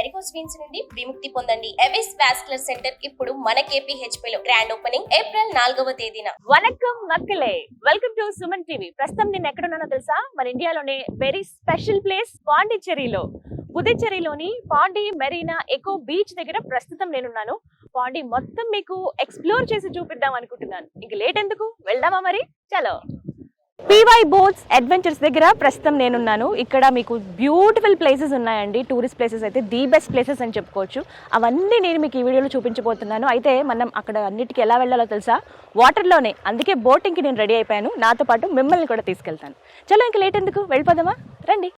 Varicose veins నుండి విముక్తి పొందండి. ఎవిస్ వాస్కులర్ సెంటర్ ఇప్పుడు మన కేపీహెచ్పీ లో గ్రాండ్ ఓపెనింగ్ ఏప్రిల్ నాలుగవ తేదీన. వనకం మక్కలే. వెల్కమ్ టు సుమన్ టీవీ ప్రస్తుతం నేను ఎక్కడున్నానో తెలుసా? మన ఇండియాలోనే వెరీ స్పెషల్ ప్లేస్ పాండిచ్చేరిలో. పుదుచ్చేరిలోని పాండి మెరీనా ఎకో బీచ్ దగ్గర ప్రస్తుతం నేనున్నాను. పాండి మొత్తం మీకు ఎక్స్ప్లోర్ చేసి చూపిద్దాం అనుకుంటున్నాను. ఇంక లేట్ ఎందుకు? వెళ్దామా మరి? చలో. పీవై బోట్స్ అడ్వెంచర్స్ దగ్గర ప్రస్తుతం నేనున్నాను. ఇక్కడ మీకు బ్యూటిఫుల్ ప్లేసెస్ ఉన్నాయండి. టూరిస్ట్ ప్లేసెస్ అయితే ది బెస్ట్ ప్లేసెస్ అని చెప్పుకోవచ్చు. అవన్నీ నేను మీకు ఈ వీడియోలో చూపించబోతున్నాను. అయితే మనం అక్కడ అన్నిటికీ ఎలా వెళ్ళాలో తెలుసా? వాటర్లోనే. అందుకే బోటింగ్కి నేను రెడీ అయిపోయాను. నాతో పాటు మిమ్మల్ని కూడా తీసుకెళ్తాను. చలో ఇంక లేట్ ఎందుకు? వెళ్ళిపోదామా? రండి.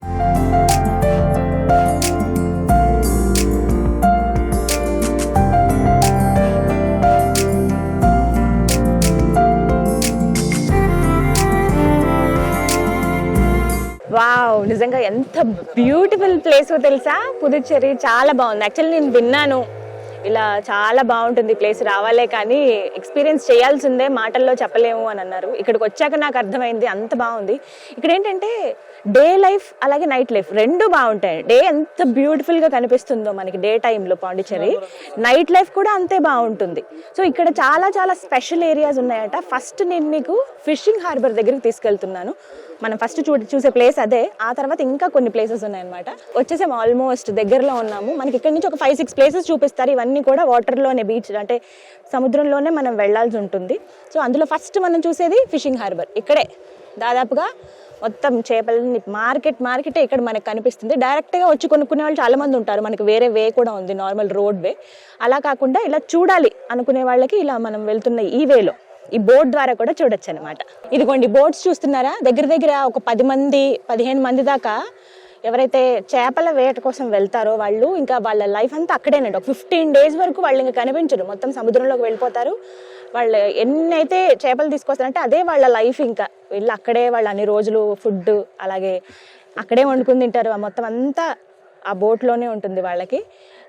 వావ్ నిజంగా ఎంత బ్యూటిఫుల్ ప్లేస్ తెలుసా? పుదుచ్చేరి చాలా బాగుంది. యాక్చువల్లీ నేను విన్నాను. ఇలా చాలా బాగుంటుంది ప్లేస్ రావాలే కానీ ఎక్స్పీరియన్స్ చేయాల్సిందే మాటల్లో చెప్పలేము అని అన్నారు. ఇక్కడికి వచ్చాక నాకు అర్థమైంది అంత బాగుంది. ఇక్కడ ఏంటంటే డే లైఫ్ అలాగే నైట్ లైఫ్ రెండు బాగుంటాయి. డే ఎంత బ్యూటిఫుల్గా కనిపిస్తుందో మనకి డే టైంలో పాండిచ్చేరి. నైట్ లైఫ్ కూడా అంతే బాగుంటుంది. సో ఇక్కడ చాలా చాలా స్పెషల్ ఏరియాస్ ఉన్నాయట. ఫస్ట్ నేను మీకు ఫిషింగ్ హార్బర్ దగ్గరికి తీసుకెళ్తున్నాను. మనం ఫస్ట్ చూ చూసే ప్లేస్ అదే. ఆ తర్వాత ఇంకా కొన్ని ప్లేసెస్ ఉన్నాయన్నమాట. వచ్చేసాం ఆల్మోస్ట్ దగ్గరలో ఉన్నాము. మనకి ఇక్కడ నుంచి ఒక ఫైవ్ సిక్స్ ప్లేసెస్ చూపిస్తారు. ఇవన్నీ కూడా వాటర్లోనే బీచ్ అంటే సముద్రంలోనే మనం వెళ్ళాల్సి ఉంటుంది. సో అందులో ఫస్ట్ మనం చూసేది ఫిషింగ్ హార్బర్ ఇక్కడే. దాదాపుగా మొత్తం చేపలని మార్కెట్ మార్కెటే ఇక్కడ మనకు కనిపిస్తుంది. డైరెక్ట్గా వచ్చి కొనుక్కునే వాళ్ళు చాలా మంది ఉంటారు. మనకి వేరే వే కూడా ఉంది నార్మల్ రోడ్ వే. అలా కాకుండా ఇలా చూడాలి అనుకునే వాళ్ళకి ఇలా మనం వెళ్తున్న ఈ వేలో. ఈ బోట్ ద్వారా కూడా చూడొచ్చు అనమాట ఇదిగోండి బోట్స్ చూస్తున్నారా? దగ్గర దగ్గర ఒక పది మంది పదిహేను మంది దాకా ఎవరైతే చేపల వేట కోసం వెళ్తారో వాళ్ళు ఇంకా వాళ్ళ లైఫ్ అంతా అక్కడేనండి ఒక ఫిఫ్టీన్ డేస్ వరకు వాళ్ళు ఇంకా కనిపించరు. మొత్తం సముద్రంలోకి వెళ్ళిపోతారు. వాళ్ళు ఎన్నైతే చేపలు తీసుకొస్తారంటే అదే వాళ్ళ లైఫ్ ఇంకా. వీళ్ళు అక్కడే వాళ్ళు అన్ని రోజులు ఫుడ్ అలాగే అక్కడే వండుకుని తింటారు. ఆ మొత్తం అంతా ఆ బోట్లోనే ఉంటుంది వాళ్ళకి.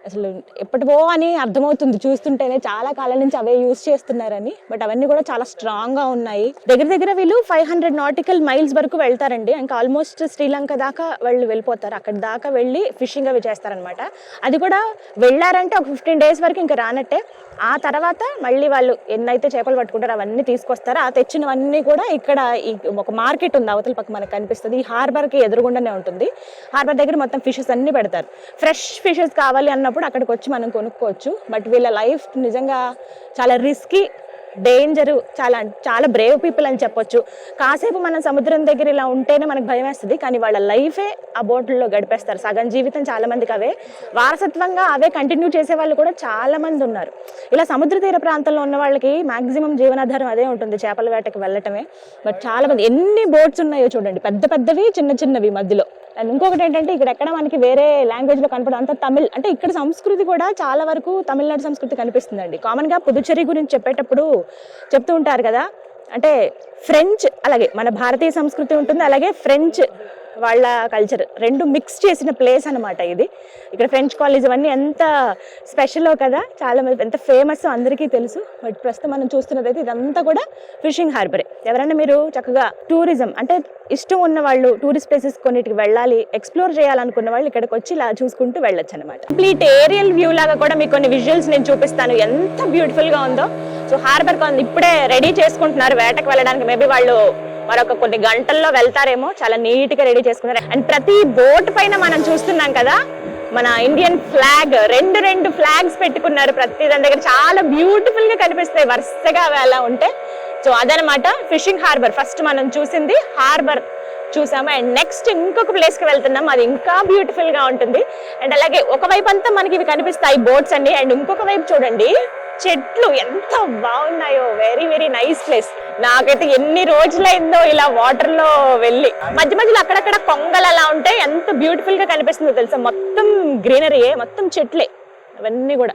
అసలు ఎప్పటివో అని అర్థమవుతుంది. చూస్తుంటేనే చాలా కాలం నుంచి అవే యూస్ చేస్తున్నారని. బట్ అవన్నీ కూడా చాలా స్ట్రాంగ్గా ఉన్నాయి. దగ్గర దగ్గర వీళ్ళు ఫైవ్ హండ్రెడ్ నాటికల్ మైల్స్ వరకు వెళ్తారండి. ఇంకా ఆల్మోస్ట్ శ్రీలంక దాకా వాళ్ళు వెళ్ళిపోతారు. అక్కడ దాకా వెళ్ళి ఫిషింగ్ అవి చేస్తారనమాట అది కూడా వెళ్ళారంటే ఒక ఫిఫ్టీన్ డేస్ వరకు ఇంకా రానట్టే. ఆ తర్వాత మళ్ళీ వాళ్ళు ఎన్నైతే చేపలు పట్టుకుంటారో అవన్నీ తీసుకొస్తారో. ఆ తెచ్చినవన్నీ కూడా ఇక్కడ ఈ ఒక మార్కెట్ ఉంది. అవతల పక్క మనకు కనిపిస్తుంది. ఈ హార్బర్కి ఎదురుగుండానే ఉంటుంది. హార్బర్ దగ్గర మొత్తం ఫిషెస్ అన్ని పెడతారు. ఫ్రెష్ ఫిషెస్ కావాలి అన్న అన్నప్పుడు అక్కడికి వచ్చి మనం కొనుక్కోవచ్చు. బట్ వీళ్ళ లైఫ్ నిజంగా చాలా రిస్కీ డేంజర్ చాలా చాలా బ్రేవ్ పీపుల్ అని చెప్పొచ్చు. కాసేపు మనం సముద్రం దగ్గర ఇలా ఉంటేనే మనకు భయం వేస్తుంది. కానీ వాళ్ళ లైఫే ఆ బోట్లలో గడిపేస్తారు. సగం జీవితం చాలా మందికి అవే. వారసత్వంగా అవే కంటిన్యూ చేసే వాళ్ళు కూడా చాలా మంది ఉన్నారు. ఇలా సముద్ర తీర ప్రాంతంలో ఉన్న వాళ్ళకి మాక్సిమం జీవనాధారం అదే ఉంటుంది. చేపల వేటకి వెళ్ళటమే. బట్ చాలా మంది ఎన్ని బోట్స్ ఉన్నాయో చూడండి. పెద్ద పెద్దవి చిన్న చిన్నవి మధ్యలో. అండ్ ఇంకొకటి ఏంటంటే ఇక్కడ ఎక్కడ మనకి వేరే లాంగ్వేజ్లో కనపడదు అంత తమిళ్ అంటే ఇక్కడ సంస్కృతి కూడా చాలా వరకు తమిళనాడు సంస్కృతి కనిపిస్తుందండి. కామన్గా పుదుచ్చేరి గురించి చెప్పేటప్పుడు చెప్తూ ఉంటారు కదా. అంటే ఫ్రెంచ్ అలాగే మన భారతీయ సంస్కృతి ఉంటుంది అలాగే ఫ్రెంచ్ వాళ్ళ కల్చర్ రెండు మిక్స్ చేసిన ప్లేస్ అన్నమాట ఇది. ఇక్కడ ఫ్రెంచ్ కాలేజ్ ఇవన్నీ ఎంత స్పెషలో కదా చాలా మంది ఎంత ఫేమస్ అందరికీ తెలుసు. బట్ ప్రస్తుతం మనం చూస్తున్నది అయితే ఇదంతా కూడా ఫిషింగ్ హార్బరే ఎవరైనా మీరు చక్కగా టూరిజం అంటే ఇష్టం ఉన్న వాళ్ళు టూరిస్ట్ ప్లేసెస్ కొన్నిటికి వెళ్ళాలి ఎక్స్ప్లోర్ చేయాలనుకున్న వాళ్ళు ఇక్కడికి వచ్చి ఇలా చూసుకుంటూ వెళ్ళొచ్చు అనమాట కంప్లీట్ ఏరియల్ వ్యూ లాగా కూడా మీకు కొన్ని విజువల్స్ నేను చూపిస్తాను. ఎంత బ్యూటిఫుల్గా ఉందో. సో హార్బర్ ఇప్పుడే రెడీ చేసుకుంటున్నారు. వేటకు వెళ్ళడానికి మేబీ వాళ్ళు మరొక కొన్ని గంటల్లో వెళ్తారేమో చాలా నీట్గా రెడీ చేసుకున్నారు. అండ్ ప్రతి బోట్ పైన మనం చూస్తున్నాం కదా మన ఇండియన్ ఫ్లాగ్ రెండు రెండు ఫ్లాగ్స్ పెట్టుకున్నారు ప్రతి దాని దగ్గర. చాలా బ్యూటిఫుల్గా కనిపిస్తాయి వరుసగా అవి అలా ఉంటే. సో అదనమాట ఫిషింగ్ హార్బర్. ఫస్ట్ మనం చూసింది హార్బర్ చూసాము. అండ్ నెక్స్ట్ ఇంకొక ప్లేస్కి వెళ్తున్నాం. అది ఇంకా బ్యూటిఫుల్గా ఉంటుంది. అండ్ అలాగే ఒకవైపు అంతా మనకి ఇవి కనిపిస్తాయి బోట్స్ అండి అండ్ ఇంకొక వైపు చూడండి. చెట్లు ఎంత బాగున్నాయో. వెరీ వెరీ నైస్ ప్లేస్ నాకైతే ఎన్ని రోజులైందో ఇలా వాటర్లో వెళ్ళి. మధ్య మధ్యలో అక్కడక్కడ కొంగలు అలా ఉంటాయి ఎంత బ్యూటిఫుల్గా కనిపిస్తుందో తెలుసా? మొత్తం గ్రీనరీయే మొత్తం చెట్లే. అవన్నీ కూడా.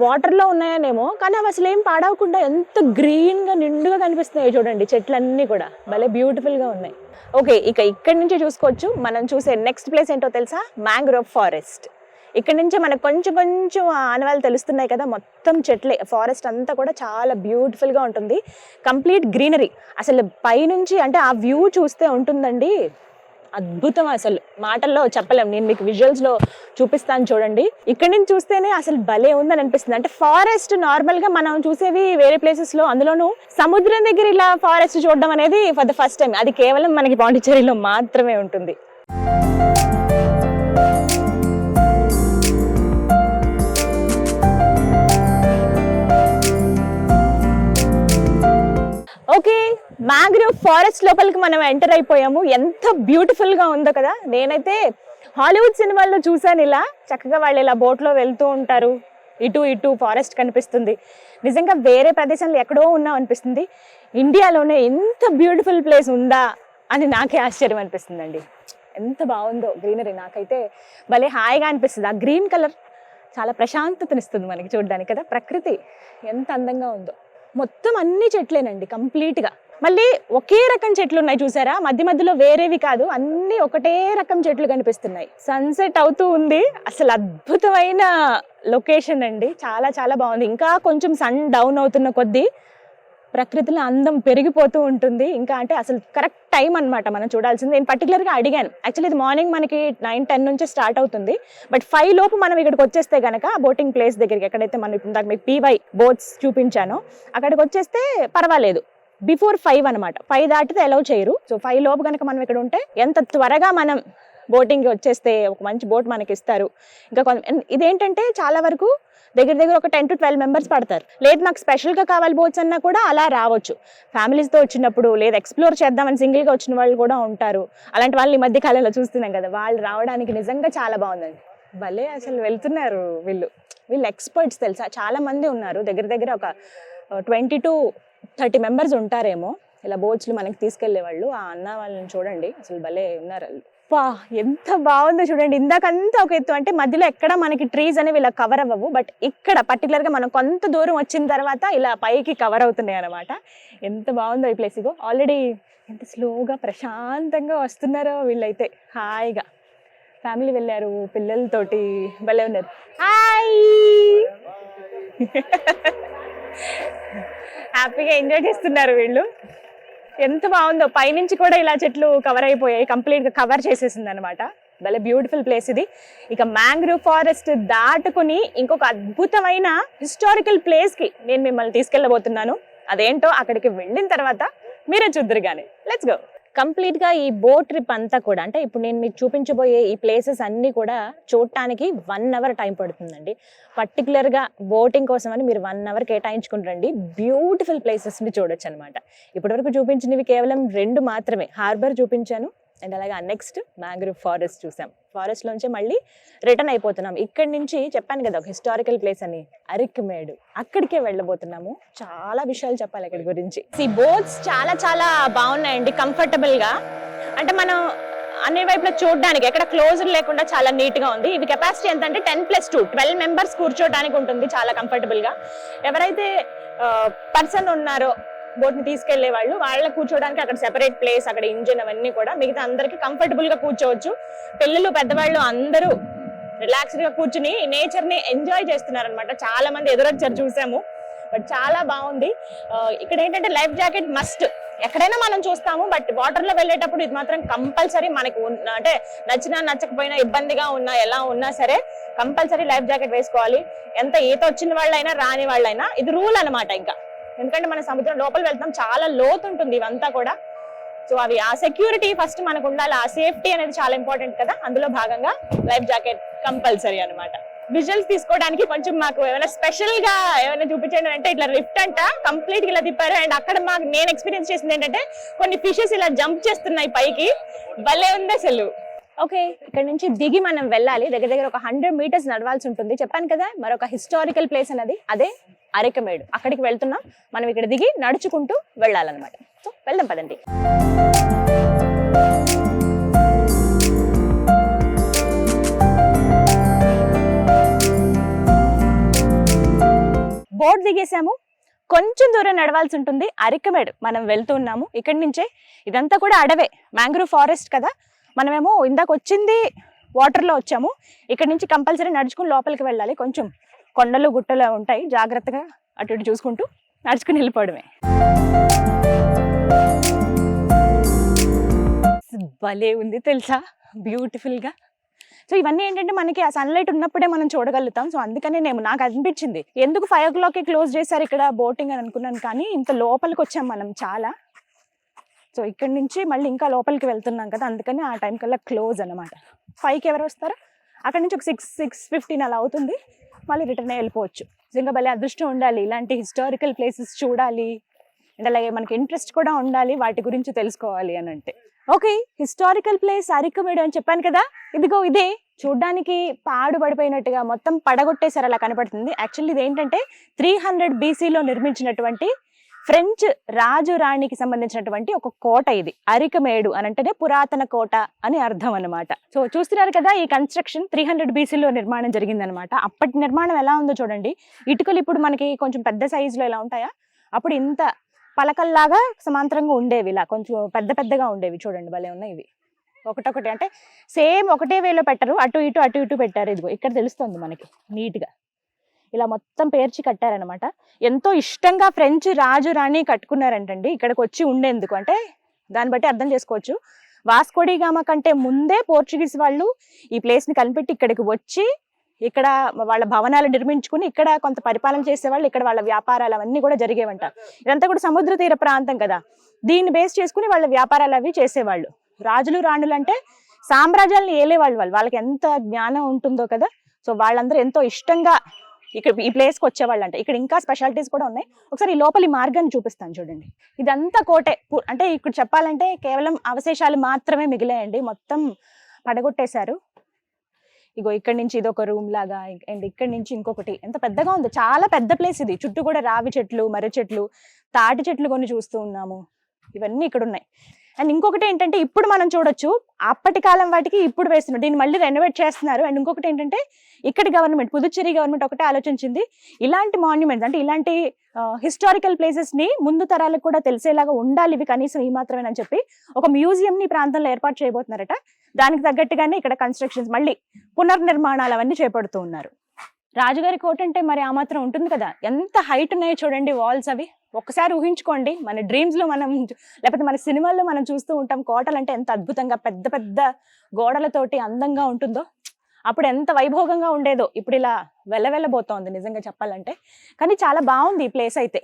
వాటర్లో ఉన్నాయనేమో కానీ అవి అసలు ఏం పాడవకుండా ఎంత గ్రీన్గా నిండుగా కనిపిస్తున్నాయి చూడండి. చెట్లన్నీ కూడా. భలే బ్యూటిఫుల్గా ఉన్నాయి. ఓకే ఇక ఇక్కడి నుంచి చూసుకోవచ్చు. మనం చూసే నెక్స్ట్ ప్లేస్ ఏంటో తెలుసా? మ్యాంగ్రోవ్ ఫారెస్ట్ ఇక్కడ నుంచి మనకు కొంచెం కొంచెం ఆనవాళ్ళు తెలుస్తున్నాయి కదా మొత్తం చెట్లే. ఫారెస్ట్ అంతా కూడా చాలా బ్యూటిఫుల్గా ఉంటుంది. కంప్లీట్ గ్రీనరీ అసలు పైనుంచి అంటే ఆ వ్యూ చూస్తే ఉంటుందండి. అద్భుతం అసలు. మాటల్లో చెప్పలేం. నేను మీకు విజువల్స్లో చూపిస్తాను చూడండి. ఇక్కడి నుంచి చూస్తేనే అసలు భలే ఉందని అనిపిస్తుంది. అంటే ఫారెస్ట్ నార్మల్గా మనం చూసేవి వేరే ప్లేసెస్లో అందులోనూ సముద్రం దగ్గర ఇలా ఫారెస్ట్ చూడడం అనేది ఫర్ ద ఫస్ట్ టైం అది కేవలం మనకి పాండిచ్చేరిలో మాత్రమే ఉంటుంది. ఫారెస్ట్ లోపలికి మనం ఎంటర్ అయిపోయాము. ఎంత బ్యూటిఫుల్గా ఉందో కదా. నేనైతే హాలీవుడ్ సినిమాల్లో చూశాను ఇలా. చక్కగా వాళ్ళు ఇలా బోట్లో వెళ్తూ ఉంటారు. ఇటు ఇటు ఫారెస్ట్ కనిపిస్తుంది. నిజంగా వేరే ప్రదేశంలో ఎక్కడో ఉన్నాం అనిపిస్తుంది. ఇండియాలోనే ఎంత బ్యూటిఫుల్ ప్లేస్ ఉందా అని నాకే ఆశ్చర్యం అనిపిస్తుందండి. ఎంత బాగుందో గ్రీనరీ నాకైతే భలే హాయిగా అనిపిస్తుంది. ఆ గ్రీన్ కలర్ చాలా ప్రశాంతతనిస్తుంది మనకి చూడడానికి కదా. ప్రకృతి ఎంత అందంగా ఉందో. మొత్తం అన్ని చెట్లేనండి కంప్లీట్గా. మళ్ళీ ఒకే రకం చెట్లు ఉన్నాయి చూసారా? మధ్య మధ్యలో వేరేవి కాదు అన్నీ ఒకటే రకం చెట్లు కనిపిస్తున్నాయి. సన్సెట్ అవుతూ ఉంది. అసలు అద్భుతమైన లొకేషన్ అండి. చాలా చాలా బాగుంది. ఇంకా కొంచెం సన్ డౌన్ అవుతున్న కొద్దీ ప్రకృతిలో అందం పెరిగిపోతూ ఉంటుంది. ఇంకా అంటే అసలు కరెక్ట్ టైం అన్నమాట మనం చూడాల్సింది. నేను పర్టికులర్గా అడిగాను. యాక్చువల్లీ ఇది మార్నింగ్ మనకి నైన్ టెన్ నుంచి స్టార్ట్ అవుతుంది. బట్ ఫైవ్ లోపు మనం ఇక్కడికి వచ్చేస్తే కనుక బోటింగ్ ప్లేస్ దగ్గరికి ఎక్కడైతే మనం ఇప్పుడు దాకా మీకు పీవై బోట్స్ చూపించానో అక్కడికి వచ్చేస్తే పర్వాలేదు. బిఫోర్ ఫైవ్ అనమాట ఫైవ్ దాటితే అలౌ చేయరు. సో ఫైవ్ లోపు కనుక మనం ఇక్కడ ఉంటే ఎంత త్వరగా మనం బోటింగ్ వచ్చేస్తే ఒక మంచి బోట్ మనకి ఇస్తారు. ఇంకా కొంత ఇదేంటంటే చాలా వరకు దగ్గర దగ్గర ఒక టెన్ టు ట్వెల్వ్ మెంబర్స్ పడతారు. లేదు నాకు స్పెషల్గా కావాలి బోట్స్ అన్నా కూడా అలా రావచ్చు. ఫ్యామిలీస్తో వచ్చినప్పుడు లేదా ఎక్స్ప్లోర్ చేద్దామని సింగిల్గా వచ్చిన వాళ్ళు కూడా ఉంటారు. అలాంటి వాళ్ళు ఈ మధ్య కాలంలో చూస్తున్నాం కదా వాళ్ళు రావడానికి నిజంగా చాలా బాగుందండి. భలే అసలు వెళ్తున్నారు వీళ్ళు. వీళ్ళు ఎక్స్పర్ట్స్ తెలుసా? చాలా మంది ఉన్నారు. దగ్గర దగ్గర ఒక ట్వంటీ టు థర్టీ మెంబర్స్ ఉంటారేమో. ఇలా బోట్స్లు మనకి తీసుకెళ్ళే వాళ్ళు. ఆ అన్న వాళ్ళని చూడండి. అసలు భలే ఉన్నారు వాళ్ళు. పా ఎంత బాగుందో చూడండి. ఇందాకంతా ఒక ఎత్తు. అంటే మధ్యలో ఎక్కడ మనకి ట్రీస్ అనేవి ఇలా కవర్ అవ్వవు. బట్ ఇక్కడ పర్టికులర్గా గా మనం కొంత దూరం వచ్చిన తర్వాత ఇలా పైకి కవర్ అవుతున్నాయి అనమాట ఎంత బాగుందో ఈ ప్లేస్ ఇగో. ఆల్రెడీ ఎంత స్లోగా ప్రశాంతంగా వస్తున్నారో వీళ్ళైతే. హాయిగా. ఫ్యామిలీ వెళ్ళారు. పిల్లలతోటి భలే ఉన్నారు. హాయ్ హ్యాపీగా ఎంజాయ్ చేస్తున్నారు వీళ్ళు. ఎంత బాగుందో పైనుంచి కూడా ఇలా చెట్లు కవర్ అయిపోయాయి కంప్లీట్గా కవర్ చేసేసింది అనమాట భలే బ్యూటిఫుల్ ప్లేస్ ఇది. ఇక మ్యాంగ్రూవ్ ఫారెస్ట్ దాటుకుని ఇంకొక అద్భుతమైన హిస్టారికల్ ప్లేస్కి నేను మిమ్మల్ని తీసుకెళ్ళబోతున్నాను. అదేంటో అక్కడికి వెళ్ళిన తర్వాత మీరే చూద్దరు కానీ లెట్స్ గో కంప్లీట్గా ఈ బోట్ ట్రిప్ అంతా కూడా అంటే ఇప్పుడు నేను మీకు చూపించబోయే ఈ ప్లేసెస్ అన్నీ కూడా చూడటానికి వన్ అవర్ టైం పడుతుందండి. పర్టికులర్గా బోటింగ్ కోసం అని మీరు వన్ అవర్ కేటాయించుకుని రండి. బ్యూటిఫుల్ ప్లేసెస్ని చూడొచ్చు అనమాట ఇప్పటివరకు చూపించినవి కేవలం రెండు మాత్రమే. హార్బర్ చూపించాను అండ్ అలాగే నెక్స్ట్ మ్యాంగ్రూవ్ ఫారెస్ట్ చూసాం. ఫారెస్ట్లో లోంచి మళ్ళీ రిటర్న్ అయిపోతున్నాం. ఇక్కడి నుంచి చెప్పాను కదా ఒక హిస్టారికల్ ప్లేస్ అని అరిక్మేడు. అక్కడికే వెళ్ళబోతున్నాము. చాలా విషయాలు చెప్పాలి ఇక్కడ గురించి. ఈ బోట్స్ చాలా చాలా బాగున్నాయండి కంఫర్టబుల్గా అంటే మనం అన్ని వైపులా చూడడానికి ఎక్కడ క్లోజర్ లేకుండా చాలా నీట్గా ఉంది. ఇవి కెపాసిటీ ఎంత అంటే ten plus two twelve members కూర్చోడానికి ఉంటుంది చాలా కంఫర్టబుల్గా. ఎవరైతే పర్సన్ ఉన్నారో బోట్ని తీసుకెళ్ళే వాళ్ళు. వాళ్ళ కూర్చోడానికి అక్కడ సెపరేట్ ప్లేస్ అక్కడ ఇంజిన్ అవన్నీ కూడా మిగతా అందరికి కంఫర్టబుల్గా కూర్చోవచ్చు. పిల్లలు పెద్దవాళ్ళు అందరూ రిలాక్స్డ్గా కూర్చుని నేచర్ని ఎంజాయ్ చేస్తున్నారనమాట చాలా మంది ఎదురొచ్చారు చూసాము. బట్ చాలా బాగుంది. ఇక్కడ ఏంటంటే లైఫ్ జాకెట్ మస్ట్ ఎక్కడైనా మనం చూస్తాము బట్ వాటర్లో వెళ్ళేటప్పుడు ఇది మాత్రం కంపల్సరీ మనకి అంటే నచ్చినా నచ్చకపోయినా ఇబ్బందిగా ఉన్నా ఎలా ఉన్నా సరే కంపల్సరీ లైఫ్ జాకెట్ వేసుకోవాలి. ఎంత ఈత వచ్చిన వాళ్ళైనా రాని వాళ్ళైనా ఇది రూల్ అన్నమాట ఇంకా. ఎందుకంటే మన సముద్రం లోపల వెళ్తాం చాలా లోతు ఉంటుంది ఇవంతా కూడా. సో అవి ఆ సెక్యూరిటీ ఫస్ట్ మనకు ఉండాలి ఆ సేఫ్టీ అనేది చాలా ఇంపార్టెంట్ కదా. అందులో భాగంగా లైఫ్ జాకెట్ కంపల్సరీ అన్నమాట. విజువల్స్ తీసుకోవడానికి కొంచెం మాకు ఏమైనా స్పెషల్గా ఏమైనా చూపించండి అంటే ఇట్లా రిఫ్ట్ అంట కంప్లీట్ ఇలా తిప్పారు. అండ్ అక్కడ మాకు నేను ఎక్స్పీరియన్స్ చేసింది ఏంటంటే కొన్ని ఫిషెస్ ఇలా జంప్ చేస్తున్నాయి పైకి. భలే ఉంది అసలు. ఓకే ఇక్కడ నుంచి దిగి మనం వెళ్ళాలి. దగ్గర దగ్గర ఒక హండ్రెడ్ మీటర్స్ నడవాల్సి ఉంటుంది. చెప్పాను కదా మరొక హిస్టారికల్ ప్లేస్ అనేది అదే అరికమేడు. అక్కడికి వెళ్తున్నాం. మనం ఇక్కడ దిగి నడుచుకుంటూ వెళ్ళాలన్నమాట. సో వెళ్దాం పదండి. బోర్డు దిగేసాము కొంచెం దూరం నడవాల్సి ఉంటుంది. అరికమేడు మనం వెళ్తూ ఉన్నాము. ఇక్కడి నుంచే. ఇదంతా కూడా అడవే. మ్యాంగ్రూవ్ ఫారెస్ట్ కదా. మనమేమో ఇందాక వచ్చింది వాటర్లో వచ్చాము. ఇక్కడ నుంచి కంపల్సరీ నడుచుకుని లోపలికి వెళ్ళాలి. కొంచెం కొండలు గుట్టలు ఉంటాయి. జాగ్రత్తగా అటు ఇటు చూసుకుంటూ నడుచుకుని వెళ్ళిపోవడమే. భలే ఉంది తెలుసా? బ్యూటిఫుల్గా. సో ఇవన్నీ ఏంటంటే మనకి ఆ సన్లైట్ ఉన్నప్పుడే మనం చూడగలుగుతాం. సో అందుకనే నేను నాకు అనిపించింది. ఎందుకు ఫైవ్ ఓ క్లాక్కి క్లోజ్ చేశారు ఇక్కడ బోటింగ్ అని అనుకున్నాను కానీ ఇంత లోపలికి వచ్చాం మనం చాలా. సో ఇక్కడ నుంచి మళ్ళీ ఇంకా లోపలికి వెళ్తున్నాం కదా అందుకని ఆ టైం కల్లా క్లోజ్ అనమాట ఫైవ్కి ఎవరు వస్తారో అక్కడ నుంచి ఒక సిక్స్ సిక్స్ ఫిఫ్టీన్ అలా అవుతుంది. మళ్ళీ రిటర్న్ వెళ్ళిపోవచ్చు. ఇంకా భలే అదృష్టం ఉండాలి. ఇలాంటి హిస్టారికల్ ప్లేసెస్ చూడాలి. అండ్ అలాగే మనకి ఇంట్రెస్ట్ కూడా ఉండాలి వాటి గురించి తెలుసుకోవాలి అని అంటే. ఓకే హిస్టారికల్ ప్లేస్ అరికమేడు అని చెప్పాను కదా ఇదిగో ఇదే. చూడ్డానికి పాడుపడిపోయినట్టుగా మొత్తం పడగొట్టేసారు అలా కనపడుతుంది. యాక్చువల్లీ ఇది ఏంటంటే త్రీ హండ్రెడ్ బీసీలో నిర్మించినటువంటి ఫ్రెంచ్ రాజు రాణికి సంబంధించినటువంటి ఒక కోట ఇది అరికమేడు అని అంటేనే పురాతన కోట అని అర్థం అన్నమాట. సో చూస్తున్నారు కదా ఈ కన్స్ట్రక్షన్ త్రీ హండ్రెడ్ బీసీలో నిర్మాణం జరిగిందనమాట అప్పటి నిర్మాణం ఎలా ఉందో చూడండి. ఇటుకలు ఇప్పుడు మనకి కొంచెం పెద్ద సైజులో ఎలా ఉంటాయా? అప్పుడు ఇంత పలకల్లాగా సమాంతరంగా ఉండేవి ఇలా కొంచెం పెద్ద పెద్దగా ఉండేవి. చూడండి భలే ఉన్నాయి ఇవి. ఒకటొకటి అంటే సేమ్ ఒకటే వేలో పెట్టరు అటు ఇటు అటు ఇటు పెట్టారు. ఇదిగో ఇక్కడ తెలుస్తుంది మనకి నీట్గా ఇలా మొత్తం పేర్చి కట్టారనమాట ఎంతో ఇష్టంగా ఫ్రెంచ్ రాజు రాణి కట్టుకున్నారంటండి. ఇక్కడికి వచ్చి ఉండేందుకు. అంటే దాన్ని బట్టి అర్థం చేసుకోవచ్చు. వాస్కోడిగామ కంటే ముందే పోర్చుగీస్ వాళ్ళు ఈ ప్లేస్ని కనిపెట్టి ఇక్కడికి వచ్చి ఇక్కడ వాళ్ళ భవనాలు నిర్మించుకుని ఇక్కడ కొంత పరిపాలన చేసేవాళ్ళు. ఇక్కడ వాళ్ళ వ్యాపారాలు అవన్నీ కూడా జరిగేవంట. ఇదంతా కూడా సముద్ర తీర ప్రాంతం కదా. దీన్ని బేస్ చేసుకుని వాళ్ళ వ్యాపారాలు అవి చేసేవాళ్ళు. రాజులు రాణులు అంటే సామ్రాజ్యాలను ఏలేవాళ్ళు వాళ్ళు. వాళ్ళకి ఎంత జ్ఞానం ఉంటుందో కదా. సో వాళ్ళందరూ ఎంతో ఇష్టంగా ఇక్కడ ఈ ప్లేస్కి వచ్చేవాళ్ళు అంటే ఇక్కడ ఇంకా స్పెషాలిటీస్ కూడా ఉన్నాయి. ఒకసారి ఈ లోపలి మార్గాన్ని చూపిస్తాను చూడండి. ఇదంతా కోటే. అంటే ఇక్కడ చెప్పాలంటే కేవలం అవశేషాలు మాత్రమే మిగిలాయండి. మొత్తం పడగొట్టేశారు. ఇగో ఇక్కడ నుంచి ఇది ఒక రూమ్ లాగా అండ్ ఇక్కడ నుంచి ఇంకొకటి. ఎంత పెద్దగా ఉంది. చాలా పెద్ద ప్లేస్ ఇది. చుట్టూ కూడా రావి చెట్లు మర్రి చెట్లు తాటి చెట్లు కొన్ని చూస్తూ ఉన్నాము. ఇవన్నీ ఇక్కడ ఉన్నాయి. అండ్ ఇంకొకటి ఏంటంటే ఇప్పుడు మనం చూడొచ్చు అప్పటి కాలం వాటికి ఇప్పుడు వేస్తున్నారు. దీన్ని మళ్ళీ రెనోవేట్ చేస్తున్నారు. అండ్ ఇంకొకటి ఏంటంటే ఇక్కడ గవర్నమెంట్ పుదుచ్చేరి గవర్నమెంట్ ఒకటే ఆలోచించింది. ఇలాంటి మాన్యుమెంట్స్ అంటే ఇలాంటి హిస్టారికల్ ప్లేసెస్ని ముందు తరాలకు కూడా తెలిసేలాగా ఉండాలి ఇవి కనీసం ఈ మాత్రమేనని చెప్పి ఒక మ్యూజియంని ఈ ప్రాంతంలో ఏర్పాటు చేయబోతున్నారట. దానికి తగ్గట్టుగానే ఇక్కడ కన్స్ట్రక్షన్స్ మళ్ళీ పునర్నిర్మాణాలు అవన్నీ చేపడుతూ ఉన్నారు. రాజుగారి కోట అంటే మరి ఆ మాత్రం ఉంటుంది కదా? ఎంత హైట్ ఉన్నాయో చూడండి వాల్స్ అవి. ఒకసారి ఊహించుకోండి మన డ్రీమ్స్లో మనం లేకపోతే మన సినిమాల్లో మనం చూస్తూ ఉంటాం కోటలు అంటే ఎంత అద్భుతంగా పెద్ద పెద్ద గోడలతోటి అందంగా ఉంటుందో. అప్పుడు ఎంత వైభోగంగా ఉండేదో. ఇప్పుడు ఇలా వెళ్ళబోతోంది నిజంగా చెప్పాలంటే. కానీ చాలా బాగుంది ఈ ప్లేస్ అయితే.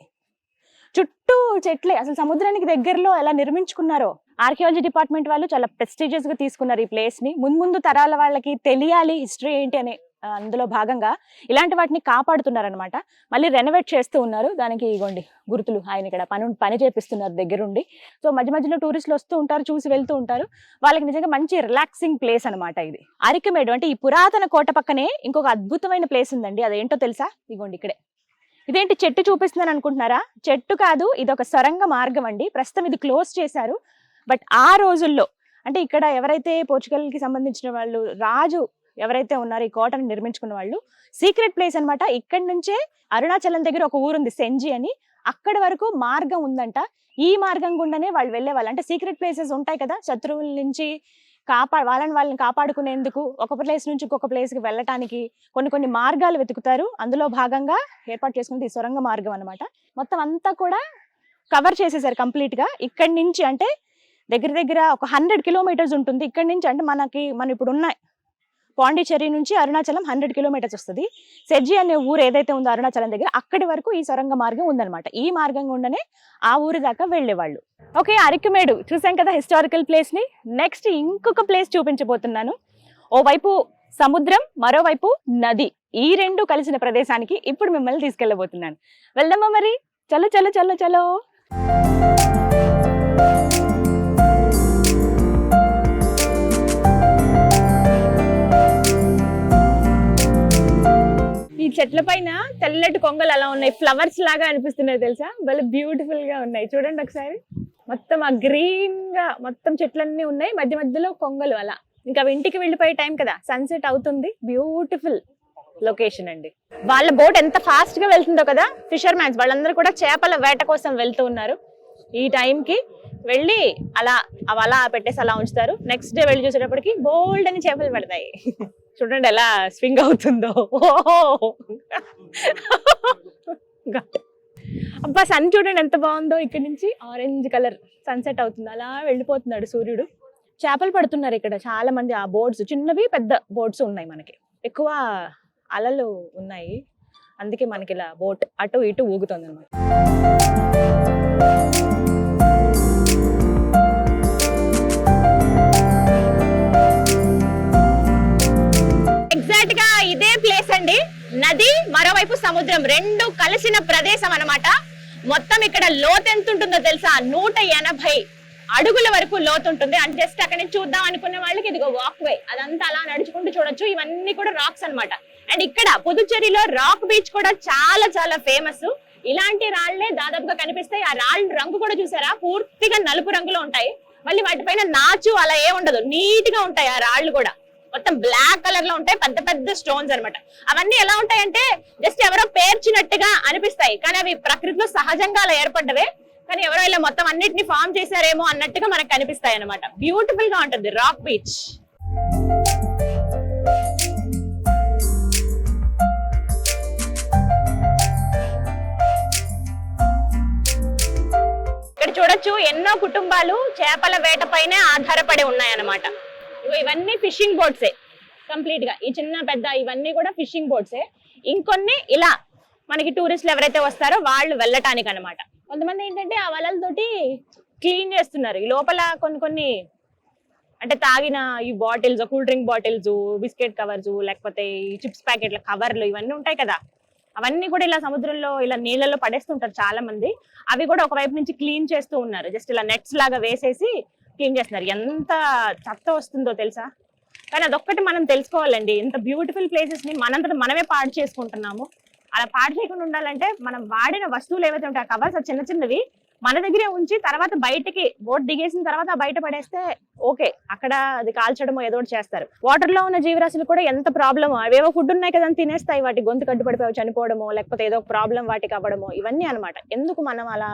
చుట్టూ చెట్లే అసలు సముద్రానికి దగ్గరలో ఎలా నిర్మించుకున్నారో. ఆర్కియాలజీ డిపార్ట్మెంట్ వాళ్ళు చాలా ప్రెస్టీజియస్గా తీసుకున్నారు ఈ ప్లేస్ని ముందు ముందు తరాల వాళ్ళకి తెలియాలి హిస్టరీ ఏంటి అనే అందులో భాగంగా ఇలాంటి వాటిని కాపాడుతున్నారనమాట మళ్ళీ రెనోవేట్ చేస్తూ ఉన్నారు. దానికి ఇగోండి గుర్తులు. ఆయన ఇక్కడ పని పని చేపిస్తున్నారు దగ్గరుండి. సో మధ్య మధ్యలో టూరిస్టులు వస్తూ ఉంటారు చూసి వెళ్తూ ఉంటారు. వాళ్ళకి నిజంగా మంచి రిలాక్సింగ్ ప్లేస్ అనమాట ఇది. అరికమేడు అంటే ఈ పురాతన కోట పక్కనే ఇంకొక అద్భుతమైన ప్లేస్ ఉందండి. అదేంటో తెలుసా? ఇగోండి ఇక్కడే. ఇదేంటి చెట్టు చూపిస్తున్నాను అనుకుంటున్నారా? చెట్టు కాదు ఇది ఒక సొరంగ మార్గం అండి. ప్రస్తుతం ఇది క్లోజ్ చేశారు. బట్ ఆ రోజుల్లో అంటే ఇక్కడ ఎవరైతే పోర్చుగల్కి సంబంధించిన వాళ్ళు రాజు ఎవరైతే ఉన్నారో ఈ కోటను నిర్మించుకున్న వాళ్ళు. సీక్రెట్ ప్లేస్ అన్నమాట. ఇక్కడి నుంచే అరుణాచలం దగ్గర ఒక ఊరుంది సెంజి అని. అక్కడి వరకు మార్గం ఉందంట. ఈ మార్గం గుండానే వాళ్ళు వెళ్ళే వాళ్ళు అంటే సీక్రెట్ ప్లేసెస్ ఉంటాయి కదా శత్రువుల నుంచి కాపా వాళ్ళని వాళ్ళని కాపాడుకునేందుకు ఒక ప్లేస్ నుంచి ఇంకొక ప్లేస్కి వెళ్ళటానికి కొన్ని కొన్ని మార్గాలు వెతుకుతారు. అందులో భాగంగా ఏర్పాటు చేసుకుంది ఈ సొరంగ మార్గం అనమాట మొత్తం అంతా కూడా కవర్ చేసేసారు కంప్లీట్గా. ఇక్కడి నుంచి అంటే దగ్గర దగ్గర ఒక హండ్రెడ్ కిలోమీటర్స్ ఉంటుంది. ఇక్కడి నుంచి అంటే మనకి మనం ఇప్పుడు ఉన్నాయి పాండిచ్చేరి నుంచి అరుణాచలం హండ్రెడ్ కిలోమీటర్స్ వస్తుంది. సెజ్జి అనే ఊరు ఏదైతే ఉందో అరుణాచలం దగ్గర అక్కడి వరకు ఈ సొరంగ మార్గం ఉందన్నమాట. ఈ మార్గం గుండానే ఆ ఊరి దాకా వెళ్ళేవాళ్ళు. ఓకే అరికమేడు. చూసాం కదా హిస్టారికల్ ప్లేస్ని నెక్స్ట్ ఇంకొక ప్లేస్ చూపించబోతున్నాను. ఓవైపు సముద్రం మరోవైపు నది. ఈ రెండు కలిసిన ప్రదేశానికి ఇప్పుడు మిమ్మల్ని తీసుకెళ్ళబోతున్నాను. వెళ్దామా మరి? చలో చలో చలో చలో. చెట్ల పైన తెల్లటి కొంగలు అలా ఉన్నాయి. ఫ్లవర్స్ లాగా అనిపిస్తున్నాయి తెలుసా? భలే బ్యూటిఫుల్గా ఉన్నాయి. చూడండి ఒకసారి. మొత్తం ఆ గ్రీన్గా మొత్తం చెట్లన్నీ ఉన్నాయి. మధ్య మధ్యలో కొంగలు అలా. ఇంకా అవి ఇంటికి వెళ్ళిపోయే టైం కదా. సన్సెట్ అవుతుంది. బ్యూటిఫుల్ లొకేషన్ అండి. వాళ్ళ బోట్ ఎంత ఫాస్ట్గా వెళ్తుందో కదా? ఫిషర్ మ్యాన్స్ వాళ్ళందరూ కూడా చేపల వేట కోసం వెళ్తూ ఉన్నారు. ఈ టైంకి కి వెళ్ళి అలా అవి అలా పెట్టేసి అలా ఉంచుతారు. నెక్స్ట్ డే వెళ్ళి చూసేటప్పటికి బోల్డ్ అని చేపలు పెడతాయి. చూడండి ఎలా స్వింగ్ అవుతుందో. అబ్బా సన్ చూడండి ఎంత బాగుందో. ఇక్కడ నుంచి ఆరెంజ్ కలర్ సన్సెట్ అవుతుంది. అలా వెళ్ళిపోతున్నాడు సూర్యుడు. చేపలు పడుతున్నారు ఇక్కడ చాలా మంది ఆ బోట్స్ చిన్నవి పెద్ద బోట్స్ ఉన్నాయి మనకి. ఎక్కువ అలలు ఉన్నాయి. అందుకే మనకి ఇలా బోట్ అటు ఇటు ఊగుతుంది అనమాట నది మరోవైపు సముద్రం రెండు కలిసిన ప్రదేశం అన్నమాట. మొత్తం ఇక్కడ లోతు ఎంత ఉంటుందో తెలుసా? నూట ఎనభై అడుగుల వరకు లోతు ఉంటుంది. అంటే జస్ట్ అక్కడ నుంచి చూద్దాం అనుకునే వాళ్ళకి ఇదిగో వాక్ వే అదంతా అలా నడుచుకుంటూ చూడొచ్చు. ఇవన్నీ కూడా రాక్స్ అన్నమాట. అండ్ ఇక్కడ పుదుచ్చేరిలో రాక్ బీచ్ కూడా చాలా చాలా ఫేమస్ ఇలాంటి రాళ్ళే దాదాపుగా కనిపిస్తాయి. ఆ రాళ్ళ రంగు కూడా చూసారా? పూర్తిగా నలుపు రంగులో ఉంటాయి. మళ్ళీ వాటిపైన నాచు అలా ఏ ఉండదు. నీట్గా ఉంటాయి ఆ రాళ్ళు కూడా. మొత్తం బ్లాక్ కలర్లో ఉంటాయి పెద్ద పెద్ద స్టోన్స్ అన్నమాట. అవన్నీ ఎలా ఉంటాయంటే జస్ట్ ఎవరో పేర్చినట్టుగా అనిపిస్తాయి. కానీ అవి ప్రకృతిలో సహజంగా అలా ఏర్పడ్డవే. కానీ ఎవరో ఇలా మొత్తం అన్నిటిని ఫామ్ చేశారేమో అన్నట్టుగా మనకు కనిపిస్తాయి అన్నమాట. బ్యూటిఫుల్గా ఉంటుంది రాక్ బీచ్ ఇక్కడ చూడొచ్చు ఎన్నో కుటుంబాలు చేపల వేట పైనే ఆధారపడి ఉన్నాయన్నమాట. ఇవన్నీ ఫిషింగ్ బోట్సే కంప్లీట్గా. ఈ చిన్న పెద్ద ఇవన్నీ కూడా ఫిషింగ్ బోట్సే ఇంకొన్ని ఇలా మనకి టూరిస్టులు ఎవరైతే వస్తారో వాళ్ళు వెళ్ళటానికి అన్నమాట కొంతమంది ఏంటంటే ఆ వలలతోటి క్లీన్ చేస్తున్నారు. ఈ లోపల కొన్ని కొన్ని అంటే తాగిన ఈ bottles cool drink bottles biscuit covers లేకపోతే ఈ చిప్స్ ప్యాకెట్ల కవర్లు ఇవన్నీ ఉంటాయి కదా. అవన్నీ కూడా ఇలా సముద్రంలో ఇలా నీళ్ళలో పడేస్తుంటారు చాలా మంది అవి కూడా ఒకవైపు నుంచి క్లీన్ చేస్తూ ఉన్నారు. జస్ట్ ఇలా నెట్స్ లాగా వేసేసి ఏం చేస్తున్నారు? ఎంత చెత్త వస్తుందో తెలుసా? కానీ అదొక్కటి మనం తెలుసుకోవాలండి. ఇంత బ్యూటిఫుల్ ప్లేసెస్ని మనంతట మనమే పాడు చేసుకుంటున్నాము. అలా పాడు చేయకుండా ఉండాలంటే మనం వాడిన వస్తువులు ఏవైతే ఉంటాయి కవర్స్ చిన్న చిన్నవి మన దగ్గరే ఉంచి తర్వాత బయటకి బోట్ దిగేసిన తర్వాత బయట పడేస్తే ఓకే అక్కడ అది కాల్చడమో ఏదో ఒకటి చేస్తారు. వాటర్లో ఉన్న జీవరాశులు కూడా ఎంత ప్రాబ్లమ్ అవేవో ఫుడ్ ఉన్నాయి కదా అని తినేస్తాయి వాటి గొంతు కట్టుపడిపోయి చనిపోవడమో లేకపోతే ఏదో ప్రాబ్లం వాటికి అవ్వడమో ఇవన్నీ అన్నమాట. ఎందుకు మనం అలా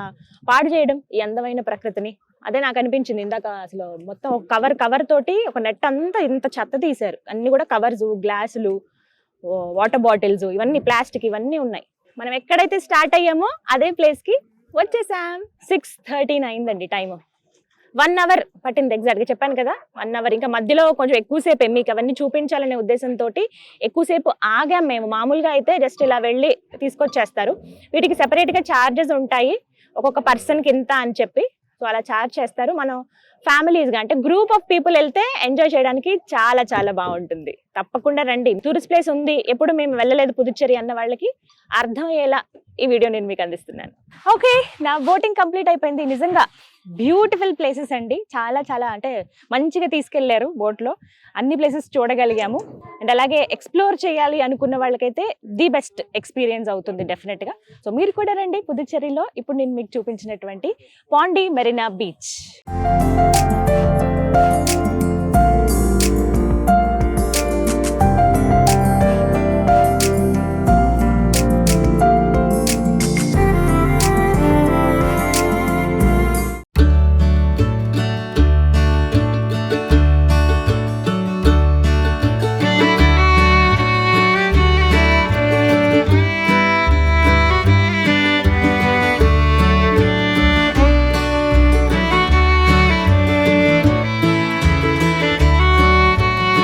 పాడు చేయడం ఈ అందమైన ప్రకృతిని? అదే నాకు అనిపించింది ఇందాక అసలు మొత్తం ఒక కవర్ కవర్ తోటి ఒక నెట్ అంతా ఇంత చెత్త తీశారు. అన్ని కూడా కవర్స్ గ్లాసులు వాటర్ బాటిల్స్ ఇవన్నీ ప్లాస్టిక్ ఇవన్నీ ఉన్నాయి. మనం ఎక్కడైతే స్టార్ట్ అయ్యామో అదే ప్లేస్కి వచ్చేసాం. సిక్స్ థర్టీన్ అయిందండి టైం వన్ అవర్ పట్టింది ఎగ్జాక్ట్గా చెప్పాను కదా వన్ అవర్ ఇంకా మధ్యలో కొంచెం ఎక్కువసేపు మీకు అవన్నీ చూపించాలనే ఉద్దేశంతో ఎక్కువసేపు ఆగాం మేము. మామూలుగా అయితే జస్ట్ ఇలా వెళ్ళి తీసుకొచ్చేస్తారు. వీటికి సెపరేట్గా ఛార్జెస్ చార్జెస్ ఉంటాయి. ఒక్కొక్క పర్సన్కి ఇంత అని చెప్పి. సో అలా చార్జ్ చేస్తారు. మనం ఫ్యామిలీస్గా అంటే గ్రూప్ ఆఫ్ పీపుల్ వెళ్తే ఎంజాయ్ చేయడానికి చాలా చాలా బాగుంటుంది. తప్పకుండా రండి. టూరిస్ట్ ప్లేస్ ఉంది. ఎప్పుడు మేము వెళ్ళలేదు పుదుచ్చేరి అన్న వాళ్ళకి అర్థమయ్యేలా ఈ వీడియో నేను మీకు అందిస్తున్నాను. ఓకే నా బోటింగ్ కంప్లీట్ అయిపోయింది. నిజంగా బ్యూటిఫుల్ ప్లేసెస్ అండి. చాలా చాలా అంటే మంచిగా తీసుకెళ్ళారు బోట్లో. అన్ని ప్లేసెస్ చూడగలిగాము. అండ్ అలాగే ఎక్స్ప్లోర్ చేయాలి అనుకున్న వాళ్ళకైతే ది బెస్ట్ ఎక్స్పీరియన్స్ అవుతుంది డెఫినెట్గా. సో మీరు కూడా రండి పుదుచ్చేరిలో. ఇప్పుడు నేను మీకు చూపించినటువంటి పాండి మెరీనా బీచ్.